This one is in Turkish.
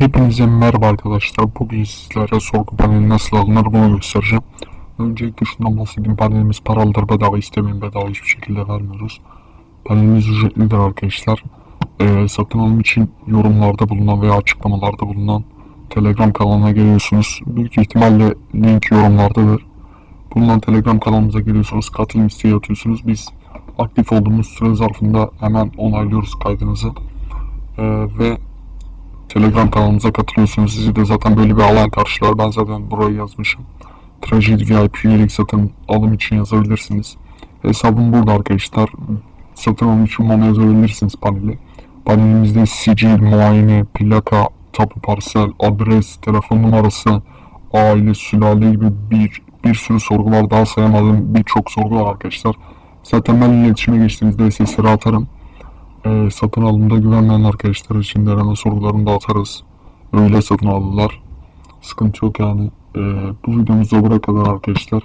Hepinize merhaba arkadaşlar. Bugün sizlere sorgu paneli nasıl alınır bunu göstereceğim. Öncelikle şundan bahsedeyim. Panelimiz paralıdır bedava istemeyin bedava hiçbir şekilde vermiyoruz. Panelimiz ücretlidir arkadaşlar. Ee, satın alım için yorumlarda bulunan veya açıklamalarda bulunan Telegram kanalına geliyorsunuz. Büyük ihtimalle link yorumlardadır. Bulunan Telegram kanalımıza geliyorsunuz. Katılım isteği atıyorsunuz. Biz aktif olduğumuz süre zarfında hemen onaylıyoruz kaydınızı. Ee, ve Telegram kanalımıza katılıyorsunuz. Sizi de zaten böyle bir alan karşılar. Ben zaten buraya yazmışım. Trajedi VIP üyelik satın alım için yazabilirsiniz. Hesabım burada arkadaşlar. Satın alım için bana yazabilirsiniz paneli. Panelimizde sicil, muayene, plaka, tapu parsel, adres, telefon numarası, aile, sülale gibi bir bir sürü sorgu var. Daha sayamadığım birçok sorgu var arkadaşlar. Zaten ben iletişime geçtiğinizde sesleri atarım. Ee, satın alımda güvenmeyen arkadaşlar için de hemen sorularını da atarız. Öyle satın aldılar. Sıkıntı yok yani. Ee, bu videomuz da kadar arkadaşlar.